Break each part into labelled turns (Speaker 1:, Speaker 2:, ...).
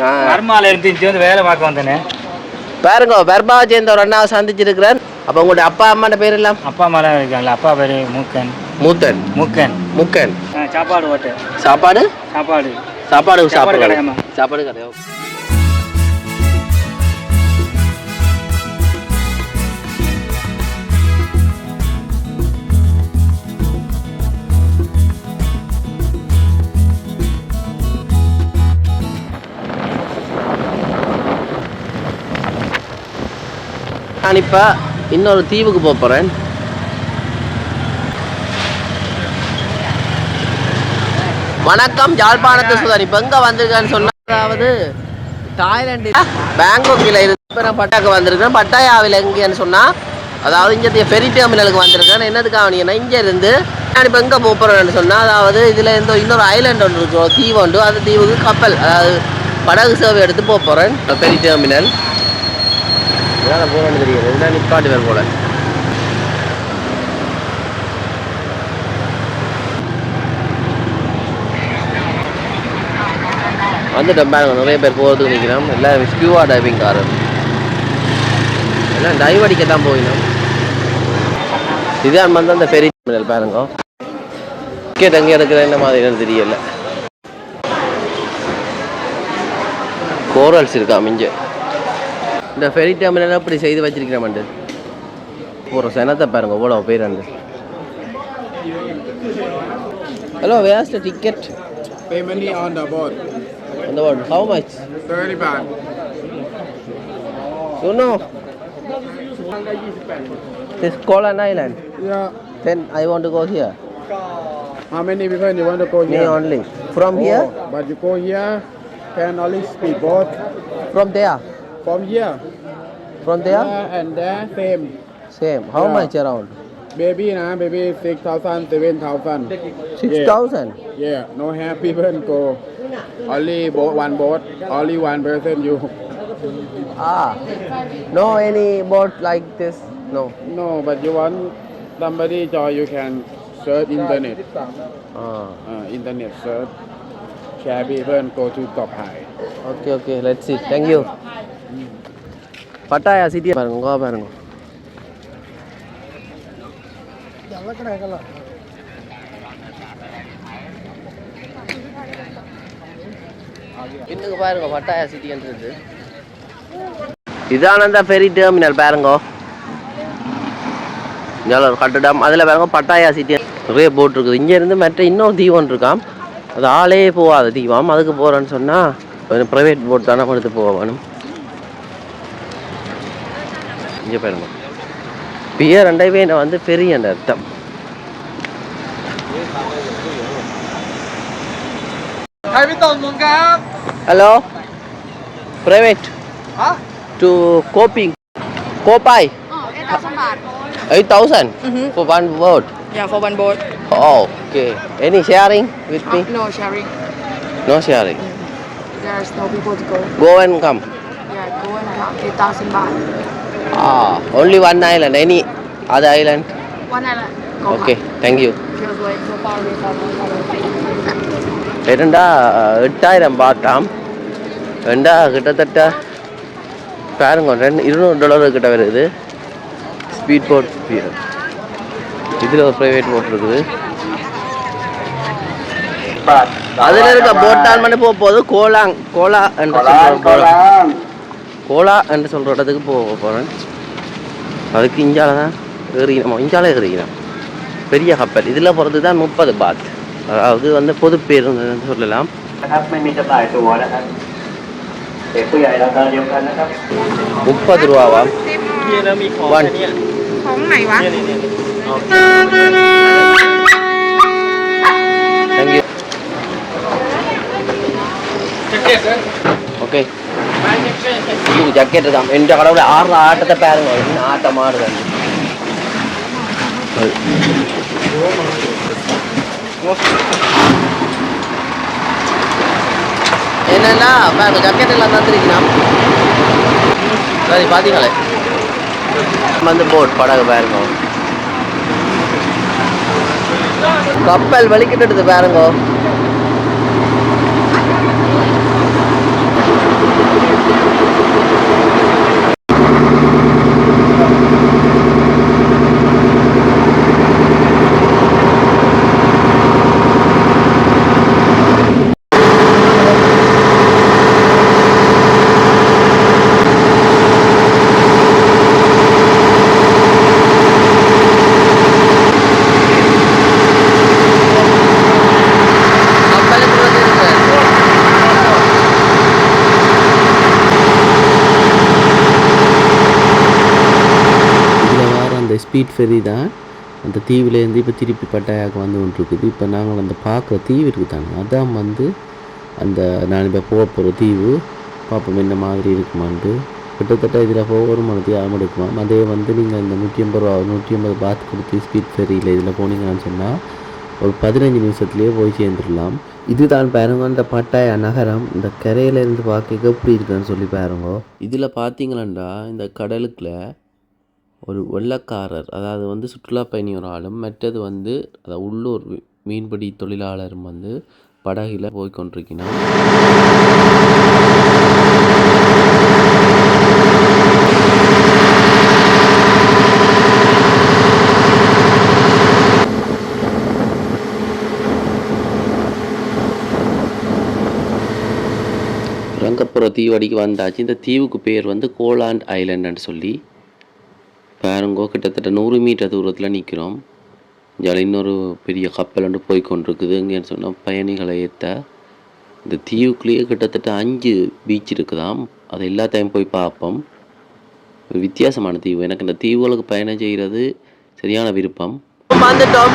Speaker 1: ஆ.
Speaker 2: மர்மால இருந்து இங்க வந்து வேலை பார்க்க வந்தேனே.
Speaker 1: பாருங்க பெர்பாவை சேர்ந்த ஒரு அண்ணாவை சந்திச்சிருக்கிறேன் அப்போ உங்களுடைய அப்பா அம்மாட்ட பேர் எல்லாம்?
Speaker 2: அப்பா அம்மா இருக்காங்களா அப்பா பேரு மூக்கன்.
Speaker 1: மூத்தன்
Speaker 2: மூக்கன்.
Speaker 1: முக்கன்.
Speaker 2: சாப்பாடு ஓட்டு.
Speaker 1: சாப்பாடு?
Speaker 2: சாப்பாடு.
Speaker 1: சாப்பாடு
Speaker 2: சாப்பாடு
Speaker 1: சாப்பாடு
Speaker 2: கடையாம்மா.
Speaker 1: நான் இப்போ இன்னொரு தீவுக்கு போக போகிறேன் வணக்கம் யாழ்ப்பாணத்து சுதன் இப்போ எங்கே வந்திருக்கேன்னு சொன்னா அதாவது தாய்லாந்து பேங்காக்கில் இருந்து இப்போ நான் பட்டாக்கு வந்திருக்கேன் பட்டாயாவில் எங்கேன்னு சொன்னால் அதாவது இங்கே ஃபெரி டெர்மினலுக்கு வந்திருக்கேன் என்னதுக்காக வந்தீங்கன்னா இங்கே இருந்து நான் இப்போ எங்கே போக போகிறேன்னு சொன்னால் அதாவது இதில் இந்த இன்னொரு ஐலாண்ட் ஒன்று இருக்கு. ஒரு தீவு உண்டு. அந்த தீவுக்கு கப்பல் அதாவது படகு சேவை எடுத்து போக போகிறேன் ஃபெரி டெர்மினல் இதெல்லாம் போகிறேன்னு தெரியாது. இதெல்லாம் நிப்பாட்டு வேறு போல. வந்துட்டோம் பாருங்க. நிறைய பேர் போகிறதுக்கு நிற்கிறோம் எல்லாம் ஸ்கியூவா டைவிங் காரு எல்லாம் டைவ் அடிக்க தான் போயினோம். இதான் வந்து அந்த ஃபெரி டெர்மினல் பாருங்க. டிக்கெட் எங்கே எடுக்கிற என்ன மாதிரி தெரியல. கோரல்ஸ் இருக்கா மிஞ்சு இந்த ஃபெரி டெர்மினல் அப்படி செய்து வச்சிருக்கிறேன் ஒரு சனத்தை பாருங்க எவ்வளோ பேர் and hello waste ticket
Speaker 3: Pay money on the board.
Speaker 1: அந்த what how much
Speaker 3: 30 baht.
Speaker 1: You know, this Kolan Island.
Speaker 3: Yeah.
Speaker 1: Then I want to go here.
Speaker 3: How many people you want to go
Speaker 1: Me
Speaker 3: here?
Speaker 1: only. From here?
Speaker 3: Oh, but you go here, can only speed boat.
Speaker 1: From there?
Speaker 3: From here.
Speaker 1: From there?
Speaker 3: Yeah, and there, same.
Speaker 1: Same. How
Speaker 3: Yeah.
Speaker 1: much around?
Speaker 3: Baby, nah, baby, 6,000, 7,000.
Speaker 1: Six thousand.
Speaker 3: Yeah, no have people go. Only boat, one boat, only one person you.
Speaker 1: Ah. No any boat like this. No.
Speaker 3: No, but you want somebody join, you can search internet.
Speaker 1: Ah.
Speaker 3: Uh, internet search. Share people go to top high.
Speaker 1: Okay, okay. Let's see. Thank you. Pattaya சிட்டியை பாருங்க கோவா பாருங்க. இன்னுக்கு பாருங்க பட்டாயா சிட்டின்றது. இதான ferry terminal பாருங்க. இங்கே ஒரு கட்டடம் அதில் பாருங்க பட்டாயா சிட்டி. நிறைய போட் இருக்குது. இங்கே இருந்து மற்ற இன்னொரு தீவம் இருக்காம். அது ஆளே போகாத தீவம். அதுக்கு போகிறேன்னு சொன்னால் ப்ரைவேட் போட் தானே கொடுத்து போக வேணும் இங்கே பாருங்க பியர் ரெண்டைவே நான் வந்து பெரிய அந்த அர்த்தம் ஹலோ ப்ரைவேட் டு கோப்பிங் கோப்பாய்
Speaker 4: Oh, 8,000 baht.
Speaker 1: Eight thousand for one boat
Speaker 4: Yeah, for one boat.
Speaker 1: oh okay any sharing with me
Speaker 4: No sharing.
Speaker 1: no sharing
Speaker 4: There's no people to go.
Speaker 1: go and come
Speaker 4: Yeah, go and come. 8,000 baht.
Speaker 1: Ah only one island any other island?
Speaker 4: One island. Away from
Speaker 1: ரெண்டா எட்டாயிரம் பாட்டாம். ரெண்டா கிட்டத்தட்ட பாருங்க ரெண்டு இருநூறு dollar கிட்ட வருது. Speed boat இதில் ஒரு ப்ரைவேட் போட் இருக்குது. அதில் இருக்க போட்டால் மட்டும் போக போகுது கோலாங் கோலா என்று கோலா என்று சொல்கிற இடத்துக்கு போக போகிறேன் அதுக்கு இஞ்சால தான் ஏறிக்கணும் இஞ்சால ஏறிக்கணும் பெரிய கப்பல் இதில் போகிறது தான் முப்பது பாத் அதாவது வந்து பொது பேருந்துன்னு சொல்லலாம்
Speaker 2: นะครับไม่มีจำหน่ายตั๋วนะครับเด็กผู้ใหญ่ราคาเดียวกันนะครับ
Speaker 1: முப்பது ரூபாவா
Speaker 2: นี่แล้วมีของ
Speaker 1: One.
Speaker 2: เนี่ย
Speaker 4: ของไหนวะ
Speaker 2: เนี่ยเนี่ยเนี่ยเอา
Speaker 1: தேங்க்யூ ஓகே இது ஜக்கெட் தான். எந்த கடவுளை ஆடுற ஆட்டத்தை பாருங்க. என்ன ஆட்டம் ஆடுது என்னன்னா பாருங்க ஜக்கெட் எல்லாம் தந்துருக்கலாம் சரி பார்த்தீங்களே வந்து போட் படகு பாருங்க. கப்பல் வலிக்கிட்டு பாருங்க.
Speaker 5: ஸ்பீட் ஃபெரி தான். அந்த தீவுலேருந்து இப்போ திருப்பி பட்டாயாக்கு வந்து கொண்டிருக்குது. இப்போ நாங்கள் அந்த பார்க்குற தீவு இருக்குதாங்க. அதான் வந்து அந்த நான் இப்போ போக போகிற தீவு. பார்ப்போம் என்ன மாதிரி இருக்குமான்ட்டு. கிட்டத்தட்ட இதில் போக ஒரு மணி ஆகும் எடுக்குமாம் அதே வந்து நீங்கள் இந்த நூற்றி ஐம்பது ரூபா நூற்றி ஐம்பது பாத் கொடுத்து ஸ்பீட் ஃபெரியில் இதில் போனீங்கன்னு சொன்னால் ஒரு பதினஞ்சு நிமிஷத்துலேயே போய் சேர்ந்துடலாம். இதுதான் பாருங்க இந்த பட்டாயா நகரம். இந்த கரையில இருந்து பார்க்க எப்படி இருக்குன்னு சொல்லி பாருங்க. இதில் பார்த்தீங்களா இந்த கடலுக்குள்ள ஒரு வெள்ளக்காரர் அதாவது வந்து சுற்றுலா பயணி ஒரு ஆளும் மற்றது வந்து அதை உள்ளூர் மீன்பிடி தொழிலாளரும் வந்து படகில் போய் ரங்கப்புற தீவடிக்கு வந்தாச்சு. இந்த தீவுக்கு பேர் வந்து கோலாண்ட் ஐலண்டுன்னு சொல்லி பாருங்கோ கிட்டத்தட்ட நூறு மீட்டர் தூரத்தில் நிற்கிறோம் இங்கே இன்னொரு பெரிய கப்பல் ஒன்று போய் கொண்டிருக்குது இங்கேன்னு சொன்னால் பயணிகளை ஏற்ற இந்த தீவுக்குள்ளேயே கிட்டத்தட்ட அஞ்சு பீச் இருக்குதாம். அதை எல்லாத்தையும் போய் பார்ப்போம். வித்தியாசமான தீவு. எனக்கு இந்த தீவுகளுக்கு பயணம் செய்கிறது சரியான விருப்பம்.
Speaker 1: வந்துட்டோம்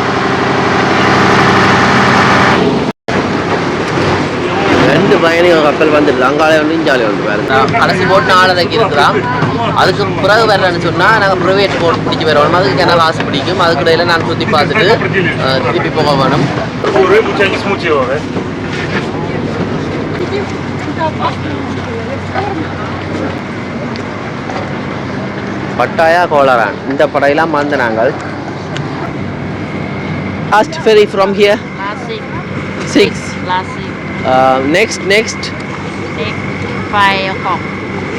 Speaker 1: ரெண்டு பயணிகள் கப்பல் வந்துடுது அங்காலே ஒன்று இஞ்சாலே பாருங்க கடைசி போட்டு நாலரைக்கு இருக்கிறோம். அதுக்கு பிறகு வரலன்னு சொன்னால் நாங்கள் ப்ரைவேட் போட் பிடிச்சி வரணும் அதுக்கு என்ன காசு பிடிக்கும். அதுக்கு இடையில நான் சுற்றி பார்த்துட்டு திருப்பி போக வேணும். பட்டாயா கோளாரான் இந்த படையெல்லாம் வந்து நாங்கள் last ferry from
Speaker 6: here
Speaker 1: six
Speaker 6: classic,
Speaker 1: next next
Speaker 6: big, five o'clock,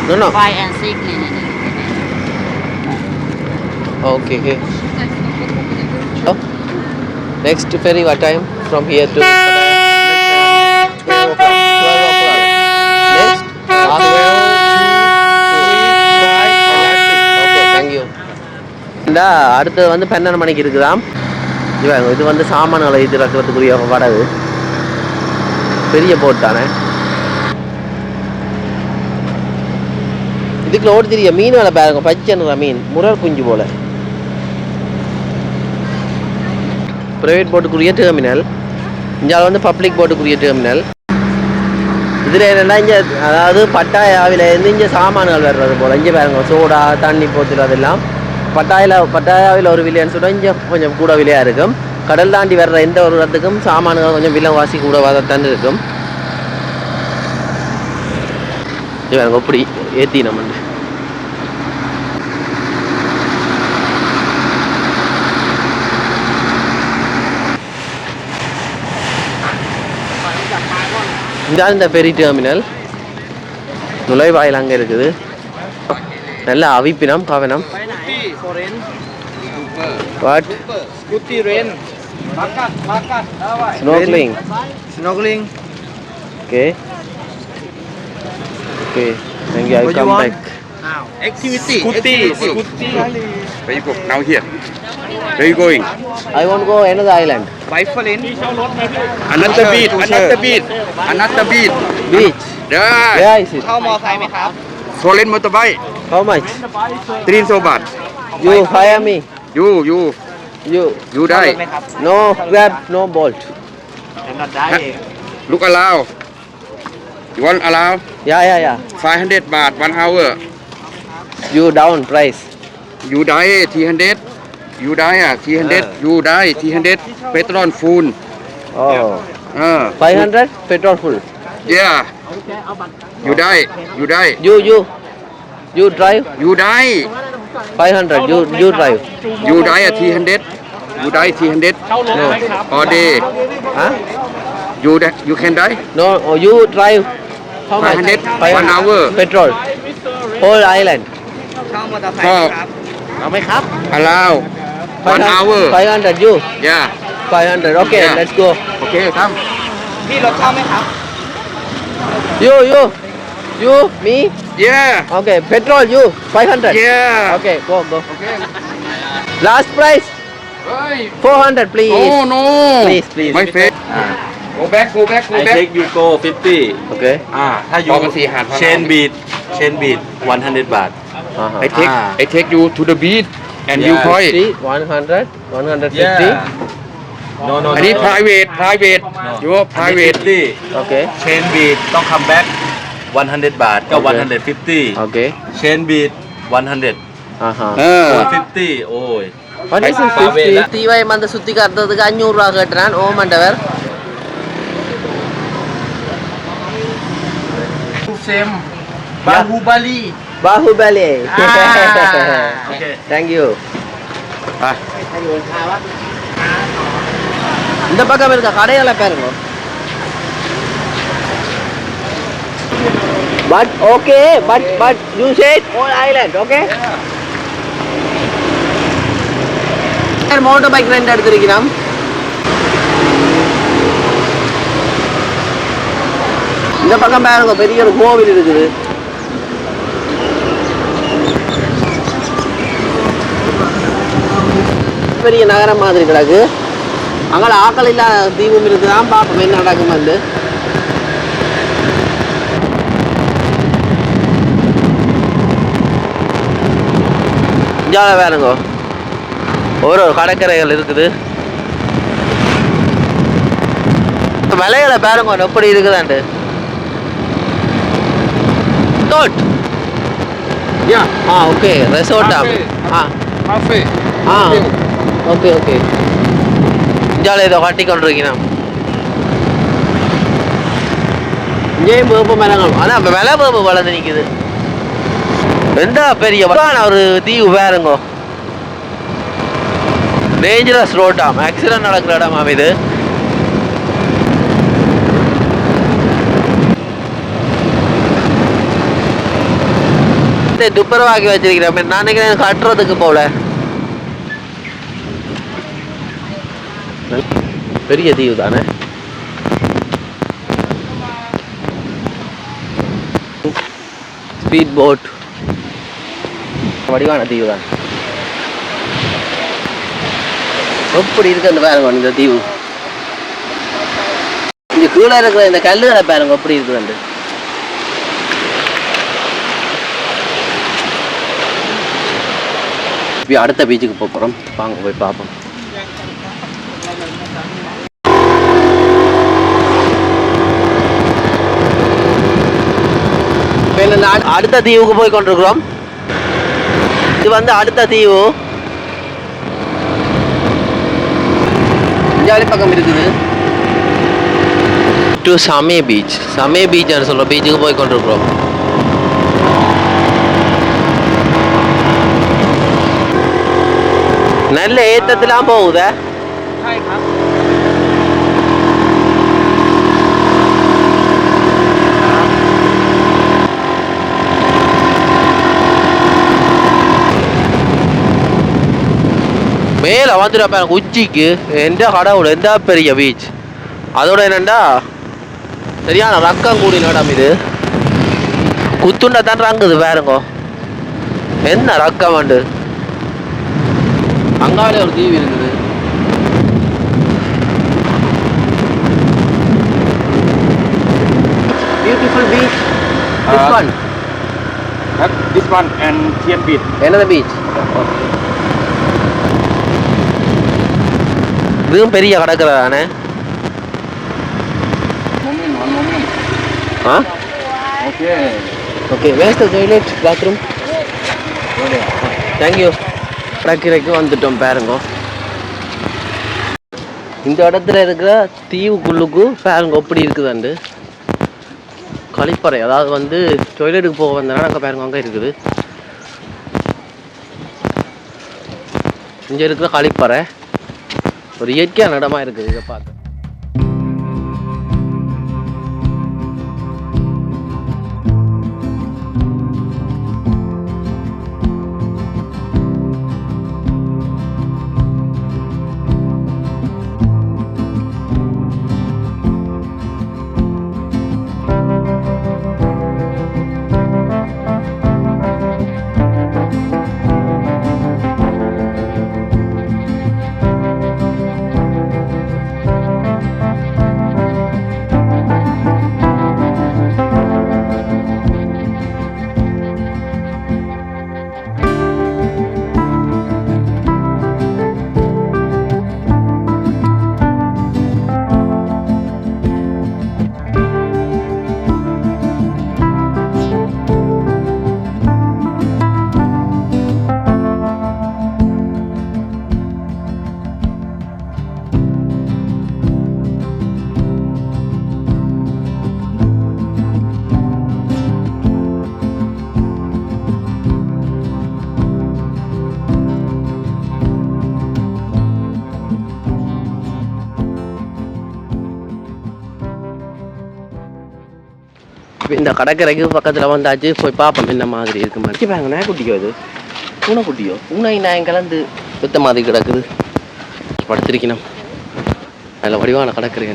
Speaker 1: no no
Speaker 6: five and six. nee.
Speaker 1: Okay, okay. Oh. Next ferry, what time? From here to Pattaya? 12 o'clock. 12 o'clock. Next? Okay, thank you. இந்த அடுத்தது வந்து பன்னெண்டு மணிக்கு இருக்குதாம் இது வந்து சாமான்களை இது இறக்குறதுக்குரிய படகு பெரிய போட் தானே? இதுக்குள்ள ஓடி தெரிய மீன் வேலை பாருங்க பச்சை மீன் முரல் குஞ்சு போல. ப்ரைவேட் போட்டுக்குரிய டெர்மினல் இங்கே வந்து பப்ளிக் போட்டுக்குரிய டெர்மினல் இதில் என்னென்னா இங்கே அதாவது பட்டாயாவிலேருந்து இங்கே சாமான்கள் வர்றது போல். இங்கே பாருங்க சோடா தண்ணி போத்துறது அதெல்லாம். பட்டாயில் பட்டாயாவில் ஒரு விலைன்னு சொன்னால் இங்கே கொஞ்சம் கூட விலையாக இருக்கும். கடல் தாண்டி வர்ற எந்த ஒரு இடத்துக்கும் சாமான்கள் கொஞ்சம் விலை வாசி கூட தான் இருக்கும். இப்படி ஏற்றி நம்ம இதான் இந்த பெரிய டெர்மினல் நுழைவாயில் அங்கே இருக்குது. நல்ல அவிப்பினம் கவனம்.
Speaker 7: What rain. Makas,
Speaker 1: makas.
Speaker 7: Snorkeling.
Speaker 1: Snorkeling. Okay. Okay.
Speaker 7: Thank you.
Speaker 1: I'll
Speaker 7: come
Speaker 1: back.
Speaker 7: Activity. Scooty. Scooty.
Speaker 3: Where you go? Now here. Where you going?
Speaker 1: I want to go another island.
Speaker 7: Rifle in.
Speaker 3: Another beach. Another beach. Another beach.
Speaker 1: Beach.
Speaker 3: Yeah.
Speaker 1: Where is it?
Speaker 7: How much?
Speaker 3: Solid motorbike.
Speaker 1: How much?
Speaker 3: 300 baht.
Speaker 1: You hire me.
Speaker 3: You, you.
Speaker 1: you
Speaker 3: you die.
Speaker 7: ไหมครับ
Speaker 1: no grab no bolt
Speaker 7: ผมก็ได้
Speaker 3: Look allow. You want allow?
Speaker 1: yeah yeah yeah
Speaker 3: 500 baht, one hour.
Speaker 1: you down price
Speaker 3: You die 300. You die ah 300. You die 300. Petrol full.
Speaker 1: oh
Speaker 3: Uh,
Speaker 1: 500 petrol full
Speaker 3: Yeah. You die. You die.
Speaker 1: you you you drive
Speaker 3: You die.
Speaker 1: 500 you you drive
Speaker 3: You die at 300. You die 300.
Speaker 1: no
Speaker 3: All day.
Speaker 1: huh
Speaker 3: You die, you can die.
Speaker 1: no oh, you drive how much
Speaker 3: 500 one hour.
Speaker 1: petrol whole island
Speaker 7: เช่ามอเตอร์ไซค์ไหมครับ
Speaker 1: เอาไหมครับ
Speaker 3: Allow. One hour.
Speaker 1: 500 you
Speaker 3: Yeah.
Speaker 1: 500 okay
Speaker 3: Yeah.
Speaker 1: let's go
Speaker 3: Okay, come.
Speaker 7: พี่รถเช่าไหมครับ
Speaker 1: you you you me
Speaker 3: Yeah.
Speaker 1: okay petrol you 500
Speaker 3: Yeah.
Speaker 1: okay go go
Speaker 3: Okay.
Speaker 1: last price
Speaker 3: Hey.
Speaker 1: 400 please
Speaker 3: Oh no.
Speaker 1: Please, please.
Speaker 3: My face. Go back. Go back. Go
Speaker 8: I
Speaker 3: back.
Speaker 8: take you go 50
Speaker 1: okay
Speaker 8: อ่า ถ้าอยู่
Speaker 3: พอกันสี่หาดพอ
Speaker 8: เชนบีดเชนบีด100 บาท
Speaker 1: uh-huh.
Speaker 3: I take.
Speaker 8: Ah.
Speaker 3: I take you to the beach.
Speaker 8: and viewpoint
Speaker 1: 100 150
Speaker 8: yeah no no
Speaker 3: อันนี้
Speaker 8: no.
Speaker 3: private private
Speaker 8: No.
Speaker 3: อยู่ว่า private
Speaker 8: 150
Speaker 1: okay
Speaker 8: chain beat ต้อง come back 100 บาทก็
Speaker 1: Okay.
Speaker 8: 150
Speaker 1: Okay.
Speaker 3: เช
Speaker 8: น
Speaker 1: บีด100
Speaker 8: Uh
Speaker 1: huh.
Speaker 8: เอ
Speaker 1: อ 50โอ้ย What is
Speaker 7: Thank you.
Speaker 1: But
Speaker 8: okay
Speaker 1: but but you said all island okay motor bike rent எடுத்திருக்கிறோம். இந்த பக்கம் பாருங்க பெரிய ஒரு கோவில் இருக்குது. பெரிய நகரம் மாதிரி கிடக்கு. அங்கே ஆக்கள் இல்லாத தீபம் இருக்குதான் பார்ப்போம் என்ன நடக்கும் வந்து இஞ்சால வேறுங்க ஒரு ஒரு கடற்கரைகள் இருக்குது. விலைகளை பாருங்க எப்படி இருக்குதாண்டு தோட்
Speaker 3: யா.
Speaker 1: ஆ ஓகே ரெசார்ட்டா ஆ. ஆ. ஓகே ஓகே இஞ்சால இதை கட்டி கொண்டிருக்கிறான் இங்கேயும் வேப்ப மரங்கள். ஆனால் விலை வேப்ப வளர்ந்து நிற்குது ரெண்டா பெரிய ஒரு தீவு வேறுங்கோ. டேஞ்சரஸ் ரோட்டாம் ஆக்சிடென்ட் நடக்கிற இடமாம் இது. துப்புரவாக்கி வச்சிருக்கிறேன் நான் நினைக்கிறேன் கட்டுறதுக்கு போல. பெரிய தீவு தானே? ஸ்பீட் போட் வடிவான தீவு தான். எப்படி இருக்கு அந்த பாருங்க இந்த தீவு? இந்த கீழே இருக்கிற இந்த கல்லுகளை பாருங்க எப்படி இருக்குதுண்டு இப்போ அடுத்த பீச்சுக்கு போக போகிறோம் வாங்க போய் பார்ப்போம். அடுத்த தீவுக்கு போய் கொண்டிருக்கிறோம். இது வந்து அடுத்த தீவு. ஜாலி பக்கம் இருக்குது. டு சமே பீச் சமே பீச் சொல்ற பீச்சுக்கு போய் கொண்டிருக்கிறோம். நல்ல ஏத்தத்துலாம் போகுதா? மேலே வந்துடுறப்ப உச்சிக்கு எந்த கடவுள் எந்த பெரிய பீச் அதோட என்னண்டா? சரியான ரக்கம் கூடின இடம் இது. குத்துண்டா தான் ரங்குது என்ன ரக்கம் வந்து அங்காலே ஒரு தீவு இருக்குது. Beautiful beach this one
Speaker 3: this one and Tian Beach.
Speaker 1: என்னது பீச் இதுவும் பெரிய கடற்கரை தானே? ஆ?
Speaker 3: Okay
Speaker 1: waste toilet bathroom thank you கடற்கரைக்கு வந்துட்டோம் பாருங்க. இந்த இடத்துல இருக்கிற தீவுக்குள்ளுக்கு பாருங்க எப்படி இருக்குதாண்டு. கழிப்பறை அதாவது வந்து டொய்லெட்டுக்கு போக வந்தனா அங்கே பாருங்க அங்கே இருக்குது. இங்கே இருக்கிற கழிப்பறை. ஒரு இயற்கையான இடமா இருக்குது இதை பார்த்து. இப்ப இந்த கடற்கரைக்கு பக்கத்தில் வந்தாச்சு போய் பார்ப்போம் என்ன மாதிரி இருக்கு மாதிரி. பாருங்க நாய் குட்டியோ இது? பூனை குட்டியோ? பூனை நாயம் கலந்து சுத்த மாதிரி கிடக்குது. படுத்திருக்கணும். அதில் வடிவான கடற்கரை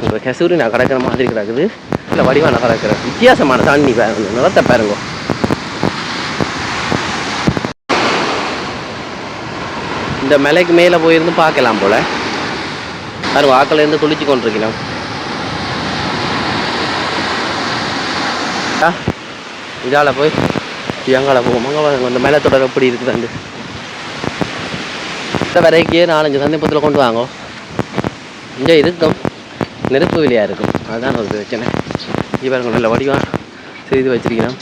Speaker 1: உங்கள் கசூரி நான் கடற்கிற மாதிரி கிடக்குது. இல்லை வடிவான கடற்கரை. வித்தியாசமான தண்ணி பாருங்க. நிலத்தை பாருங்க. இந்த மலைக்கு மேலே போயிருந்து பார்க்கலாம் போல. பாருங்க வாக்கில் இருந்து குளிச்சு கொண்டிருக்கணும். இதால் போய் எங்கால போகும்? அங்கே பாருங்க இந்த மேலே தொடர் எப்படி இருக்குது அந்த இந்த வரைக்கே நாலஞ்சு சந்தர்ப்பத்தில் கொண்டு வாங்க. இங்கே இருக்கும். நெருப்பு விலையாக இருக்கும். அதுதான் ஒரு பிரச்சனை. இங்கே நல்ல வடிவம் செய்து வச்சிருக்கிறோம்.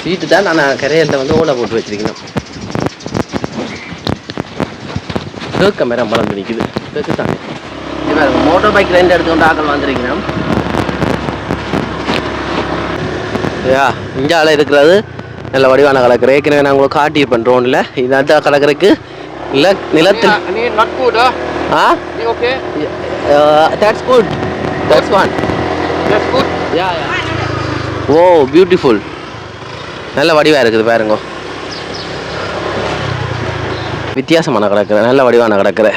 Speaker 1: சீட்டு தான் நான் கரையில் வந்து ஓலை போட்டு வச்சிருக்கணும் தேக்க மரம் வளர்ந்து நிற்குது தேக்கு தானே இவர் பாருங்க மோட்டர் பைக் ரெண்டு எடுத்துக்கொண்டு ஆக்கள் வந்திருக்கிறோம். யா இந்தியாவில் இருக்கிறது நல்ல வடிவான கடற்கரை ஏற்கனவே நான் உங்களுக்கு காட்டியிருப்பேன் ட்ரோனில் இது அந்த கடற்கரைக்கு இல்லை நிலத்தில். ஆ. That's good
Speaker 7: that's one.
Speaker 1: Yeah oh beautiful நல்ல வடிவாக இருக்குது பாருங்க. வித்தியாசமான கடற்கரை நல்ல வடிவான கடற்கரை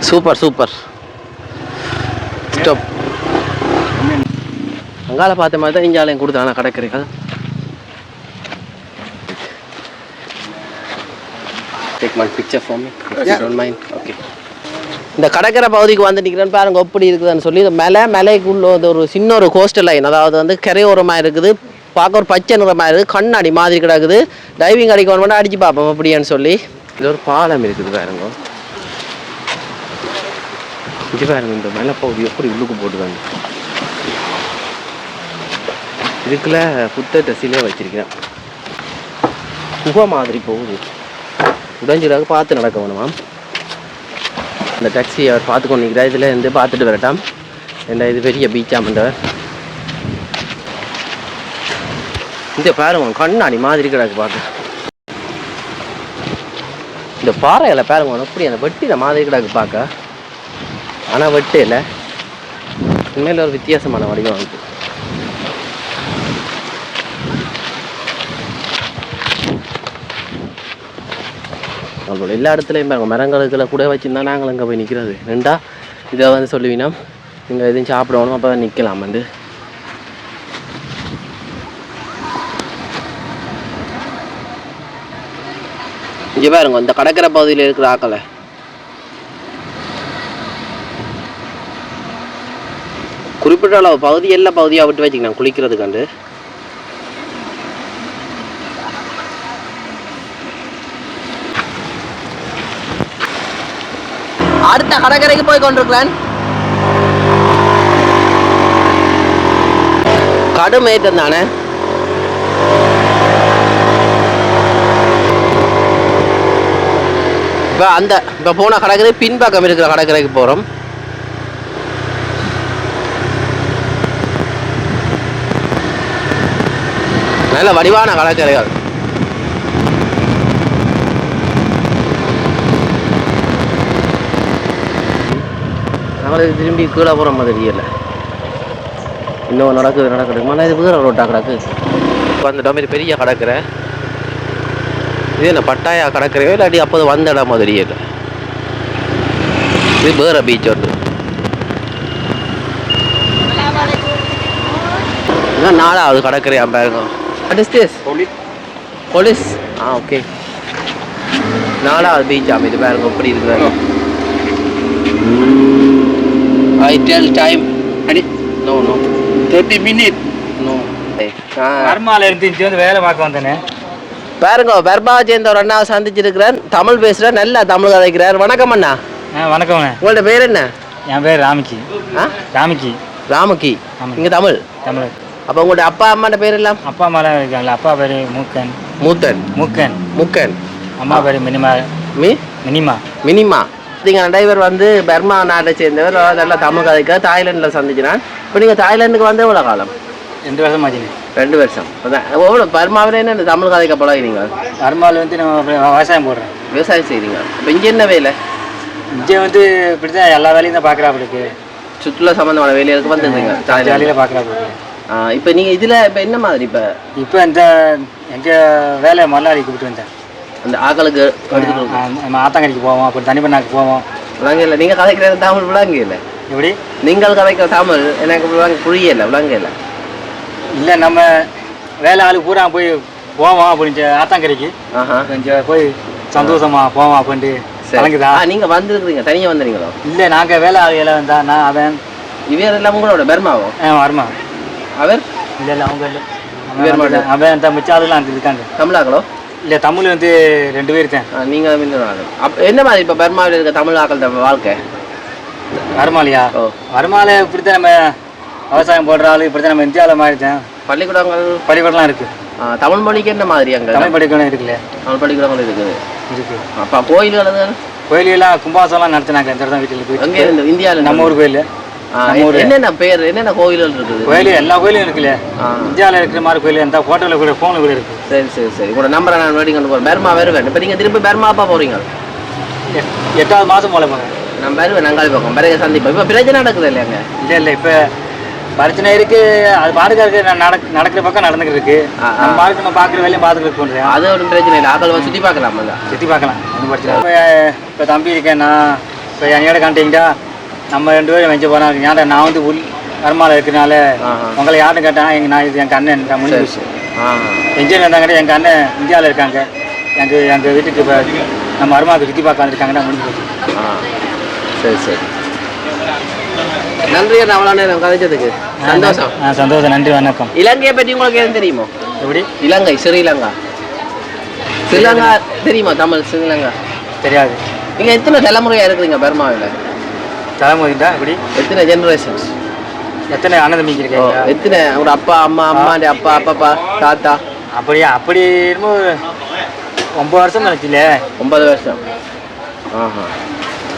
Speaker 1: சூப்பர் சூப்பர் ஸ்டாப் அங்கால பார்த்த மாதிரி தான் இஞ்சாலையும் கொடுத்தாங்க கடற்கரைகள் take my picture for me don't mind okay இந்த கடற்கரை பகுதிக்கு வந்து நிற்கிறேன்னு பாருங்க எப்படி இருக்குதுன்னு சொல்லி இந்த மலை மலைக்குள்ள ஒரு சின்ன ஒரு கோஸ்டல் லைன் அதாவது வந்து கரையோரமாக இருக்குது பார்க்க ஒரு பச்சை நிறமாக இருக்குது கண்ணாடி மாதிரி கிடக்குது. டைவிங் அடிக்க வேணும் அடிச்சு பார்ப்போம் அப்படியான்னு சொல்லி. இது ஒரு பாலம் இருக்குது பாருங்க. இது பாருங்க இந்த மலை பகுதி எப்படி உள்ளுக்கு போட்டுருக்காங்க. இதுக்குள்ள புத்த சிலையை வச்சிருக்கிறேன். குகை மாதிரி போகுது. உடஞ்சிடாக பார்த்து நடக்க வேணுமாம் இந்த டாக்ஸி அவர் பார்த்து கொண்டு நிற்கிறார் இதில் இருந்து பார்த்துட்டு வரட்டாம். என்ன இது பெரிய பீச்சாமண்டவர் இந்த பாருங்க கண்ணாடி மாதிரி கிடக்கு பார்க்க இந்த பாறையில பாருங்க எப்படி அந்த வெட்டின மாதிரி கிடக்கு பார்க்க ஆனால் வெட்டே இல்லை. உண்மையில் ஒரு வித்தியாசமான வடிவம் இருக்குது நம்மளோட எல்லா இடத்துலையும் பாருங்கள் மரங்களுக்குள்ள கூட வச்சுருந்தா நாங்கள் அங்கே போய் நிற்கிறது ரெண்டா இதை வந்து சொல்லுவீங்கன்னா நீங்கள் எதுவும் சாப்பிடணும் அப்போ தான் நிற்கலாம் வந்து. இங்கே பாருங்க இந்த கடற்கரை பகுதியில் இருக்கிற ஆக்களை. குறிப்பிட்ட அளவு பகுதி எல்லா பகுதியாக விட்டு வச்சுக்கலாம் குளிக்கிறதுக்காண்டு அடுத்த கடற்கரைக்கு போய் கொண்டிருக்கிறேன். கடும் ஏற்றம் தானே? இப்போ அந்த இப்போ போன கடற்கரை பின்பக்கம் இருக்கிற கடற்கரைக்கு போகிறோம் நல்ல வடிவான கடற்கரைகள். நம்மளுக்கு திரும்பி கீழே போகிற மாதிரி இல்லை இன்னும் நடக்குது நடக்குது. மன இது வேறு ரோட்டா கிடக்கு? வந்துட்ட மாதிரி பெரிய கடற்கரை இது என்ன பட்டாயா கடற்கரையோ இல்லாட்டி அப்போது வந்த இடம் மாதிரியே இல்லை இது வேற பீச் ஒன்று. இதான் நாலாவது கடற்கரை பாருங்க what is this police ah okay நாலாவது பீச் இது பாருங்க எப்படி இருக்கு? பாருங்க I tell time. No, no. 30 minutes. No. ஆ
Speaker 7: கர்மால இருந்து இங்க வந்து வேலை பார்க்க வந்தேனே.
Speaker 1: பாருங்க பெர்பாவை சேர்ந்த ஒரு அண்ணாவை சந்திச்சிருக்கிறார். தமிழ் பேசுகிறார் நல்லா தமிழ் கதைக்கிறார். வணக்கம் அண்ணா.
Speaker 7: ஆ வணக்கம்ண்ணே
Speaker 1: உங்களோட பேர் என்ன?
Speaker 7: என் பேர் ராமிக்கி
Speaker 1: ஆ?
Speaker 7: ராமிக்கி
Speaker 1: ராமகி.
Speaker 7: ஆமாம்.
Speaker 1: இங்கே தமிழ்?
Speaker 7: தமிழ்.
Speaker 1: அப்போ உங்களோட அப்பா அம்மாட்ட பேர் எல்லாம்?
Speaker 7: அப்பா அம்மாலாம் இருக்காங்களா? அப்பா பேர் மூக்கன்.
Speaker 1: மூத்தன்.
Speaker 7: மூக்கன்.
Speaker 1: முக்கன்.
Speaker 7: அம்மா பேர் மினிமா.
Speaker 1: மீ?
Speaker 7: மினிமா.
Speaker 1: மினிமா. நீங்கள் டிரைவர் வந்து பர்மா நாட்டை சேர்ந்தவர் நல்லா தமிழ் கதைக்க தாய்லாண்டில் சந்திச்சினான் இப்போ நீங்கள் தாய்லாந்துக்கு வந்து எவ்வளோ காலம்?
Speaker 7: ரெண்டு வருஷம் ஆச்சுண்ணே
Speaker 1: ரெண்டு வருஷம். எவ்வளோ பர்மாவில் என்ன இந்த தமிழ் கதைக்க பழகிறீங்க
Speaker 7: கர்மாவில் வந்து நம்ம விவசாயம் போடுறேன்
Speaker 1: விவசாயம் செய்கிறீங்க இப்போ இங்கே என்ன வேலை?
Speaker 7: இங்கே வந்து இப்படி தான் எல்லா வேலையும் தான் பார்க்குறாப்புலுக்கு
Speaker 1: சுற்றுலா சம்பந்தமான வேலைகளுக்கு வந்துருக்கீங்க
Speaker 7: ஜாலியில் பார்க்கலாம்
Speaker 1: இப்போ நீங்கள் இதில் இப்போ என்ன மாதிரி இப்போ?
Speaker 7: இப்போ இந்த எங்கள் வேலையை மல்லாடி கூப்பிட்டு வந்தேன்.
Speaker 1: அந்த ஆக்களுக்கு
Speaker 7: நம்ம ஆத்தங்கரைக்கு போவோம் அப்புறம் தனி பண்ணாக்கு போவோம்.
Speaker 1: விளங்க இல்லை. நீங்கள் கதைக்கிற தமிழ் விளங்க இல்லை.
Speaker 7: எப்படி?
Speaker 1: நீங்கள் கதைக்கிற தமிழ் எனக்கு விளங்க புரியல விளங்க இல்லை.
Speaker 7: இல்லை நம்ம வேலை ஆளு பூரா போய் போவோம் அப்படின்னு ஆத்தாங்கரைக்கு. கொஞ்சம் போய் சந்தோஷமா போவோம் அப்படின்ட்டு கலங்குதா
Speaker 1: நீங்கள் வந்துருக்குறீங்க. தனியாக வந்துறீங்களோ
Speaker 7: இல்லை நாங்கள் வேலை ஆளுகளை வந்தா நான் அவன்.
Speaker 1: இவர் எல்லாம் உங்களோட பெர்மாவோ?
Speaker 7: ஆ, வருமா.
Speaker 1: அவர்?
Speaker 7: இல்லை இல்லை அவங்க இல்லை. அவன் அங்கே இருக்காங்க.
Speaker 1: தமிழாக்களோ?
Speaker 7: இல்லை தமிழ் வந்து ரெண்டு பேர் தான்.
Speaker 1: ஆ, நீங்க மின்னல் அப்ப என்ன மாதிரி இப்போ பெர்மாவில் இருக்க தமிழ் ஆக்கள் தான் வாழ்க்கை?
Speaker 7: வருமாலையா?
Speaker 1: ஓ.
Speaker 7: வருமாலை இப்படித்தான் நம்ம விவசாயம் போடுற ஆளு இப்படித்தான் நம்ம இந்தியாவில் மாதிரி தான்
Speaker 1: பள்ளிக்கூடங்கள்?
Speaker 7: பள்ளிக்கூடம்லாம் இருக்கு.
Speaker 1: ஆ, தமிழ் மொழிக்கு என்ன மாதிரி அங்கே?
Speaker 7: தமிழ் பள்ளிக்கூடம் இருக்குல்ல.
Speaker 1: தமிழ் பள்ளிக்கூடங்கள் இருக்குது.
Speaker 7: இருக்கு.
Speaker 1: அப்போ கோயில்கள்
Speaker 7: கோயிலெல்லாம் கும்பாசம்லாம் நடத்துனாங்க. இந்த இடத்துல வீட்டில் போய்
Speaker 1: இருந்து? இந்தியாவில்
Speaker 7: நம்ம ஊர் கோயில்
Speaker 1: என்னென்ன பேர் என்னென்ன கோயில்கள் இருக்குது?
Speaker 7: கோயில் எல்லா கோயிலும் இருக்குல்ல. இந்தியாவில் இருக்கிற மாதிரி கோயில் எந்த ஃபோட்டோவில் கூட ஃபோனில் கூட இருக்கு.
Speaker 1: சரி சரி சரி. உங்களோட நம்பரை நான் வேடி கொண்டு போகிறேன் பெர்மா வருவேன் இப்போ நீங்கள் திருப்பி பெர்மாப்பா போகிறீங்க
Speaker 7: எட்- எட்டாவது மாதம் போல போங்க
Speaker 1: நான் வருவேன் நங்காளி பக்கம் பிறகு சந்திப்போம். இப்போ பிரச்சனை நடக்குது இல்லையாங்க
Speaker 7: இல்லை இல்லை. இப்போ பிரச்சனை இருக்கு. அது பாட்டுக்கு இருக்கு நான் நடக் நடக்கிற பக்கம் நடந்துக்கிட்டு இருக்கு. நம்ம நம்ம பார்க்குற வேலையும் பார்த்துக்கிட்டு பண்ணுறேன்
Speaker 1: அது ஒன்றும் பிரச்சனை இல்லை. வந்து சுற்றி பார்க்கலாம் இல்லை?
Speaker 7: சுற்றி பார்க்கலாம். ஒன்றும் பிரச்சனை இப்போ இப்போ தம்பி இருக்கேன் நான். இப்போ என்னோட காண்டிங்கிட்டா நம்ம ரெண்டு பேரும் வெஞ்ச போகிறோம் ஏன்டா நான் வந்து உள் வருமானம் இருக்கிறனால. உங்களை யாருன்னு கேட்டான் எங்க நான் இது என் அண்ணன் நான் முடிஞ்சு என்ஜினியர் இருந்தாங்க எங்கள் அண்ணன் இந்தியாவில் இருக்காங்க. எங்கள் எங்கள் வீட்டுக்கு இப்போ நம்ம மருமாவுக்கு சுற்றி பார்க்க வந்திருக்காங்கன்னா முடிஞ்சு போச்சு.
Speaker 1: சரி சரி. நன்றி அவ்வளோ கதைச்சதுக்கு சந்தோஷம்.
Speaker 7: ஆ சந்தோஷம். நன்றி வணக்கம்.
Speaker 1: இலங்கையை பற்றி உங்களுக்கு எதுவும் தெரியுமோ?
Speaker 7: எப்படி?
Speaker 1: இலங்கை ஸ்ரீலங்கா ஸ்ரீலங்கா தெரியுமா? தமிழ் ஸ்ரீலங்கா
Speaker 7: தெரியாது.
Speaker 1: நீங்கள் எத்தனை தலைமுறையாக இருக்கிறீங்க பெர்மாவில்
Speaker 7: தலைமுறைண்டா எப்படி?
Speaker 1: எத்தனை ஜெனரேஷன்ஸ்
Speaker 7: எத்தனை அண்ணன் தம்பிக்கு இருக்கீங்க?
Speaker 1: எத்தனை? உங்களோட அப்பா அம்மா அம்மாண்ட அப்பா அப்பப்பா தாத்தா.
Speaker 7: அப்படியா? அப்படி ஒம்பது வருஷம் நினச்சில
Speaker 1: ஒன்பது வருஷம். ஆஹா.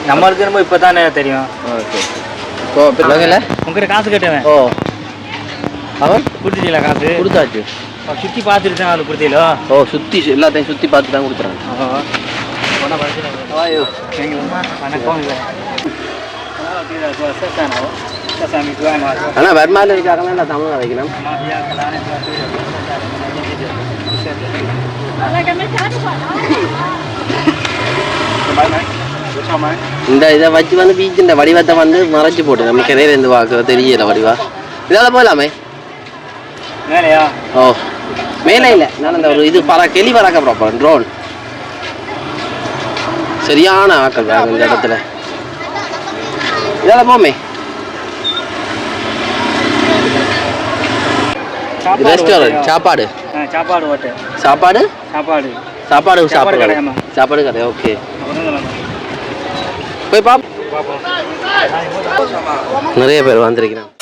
Speaker 7: நம்மளுக்கு என்னமோ இப்போ தானே தெரியும்
Speaker 1: ஓகே ஓ பிள்ளைங்கள
Speaker 7: உங்ககிட்ட காசு கேட்டவன்.
Speaker 1: ஓ. அவன்
Speaker 7: கொடுத்துட்டீங்களா காசு?
Speaker 1: கொடுத்தாச்சு.
Speaker 7: சுற்றி பார்த்துட்டு தான் அவளுக்கு கொடுத்தீங்களோ?
Speaker 1: ஓ சுற்றி எல்லாத்தையும் சுற்றி பார்த்து தான் கொடுத்துறாங்க
Speaker 7: வணக்கம்.
Speaker 1: ஆனால் வருமானம் இருக்காங்கன்னா நான் தமிழ் வைக்கணும். இந்த இதை வச்சு வந்து பீச் இந்த வடிவத்தை வந்து மறைச்சு போட்டு நம்ம கிரையில இருந்து பார்க்க தெரியல வடிவா. இதால போகலாமே
Speaker 7: மேலையா
Speaker 1: ஓ மேலே இல்லை. நான் அந்த ஒரு இது பற கெளி பறக்க ப்ராப்பர் ட்ரோன் சரியான ஆக்கள் இந்த இடத்துல. இதால போமே ரெஸ்டாரண்ட் சாப்பாடு
Speaker 7: சாப்பாடு ஓட்டு
Speaker 1: சாப்பாடு
Speaker 7: சாப்பாடு
Speaker 1: சாப்பாடு
Speaker 7: சாப்பாடு கடை.
Speaker 1: சாப்பாடு கடை ஓகே போய் பாப் நிறைய பேர் வந்திருக்கிறாங்க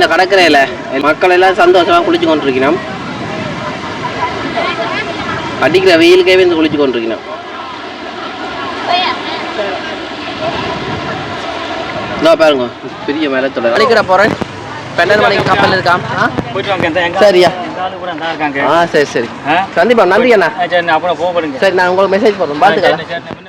Speaker 1: இந்த கடற்கரையில் மக்கள் எல்லாம் சந்தோஷமா குளிச்சு கொண்டிருக்கணும். அடிக்கிற வெயிலுக்கே வந்து குளிச்சு கொண்டிருக்கணும். இதோ பாருங்க பெரிய அடிக்கிற பன்னெண்டு மணிக்கு கப்பல் சரியா.
Speaker 7: கூட தான் இருக்காங்க.
Speaker 1: ஆ சரி சரி? கண்டிப்பா நன்றி அண்ணா.
Speaker 7: சரி நான்
Speaker 1: உங்களுக்கு மெசேஜ் போடுறேன். பார்த்துக்கலாம்.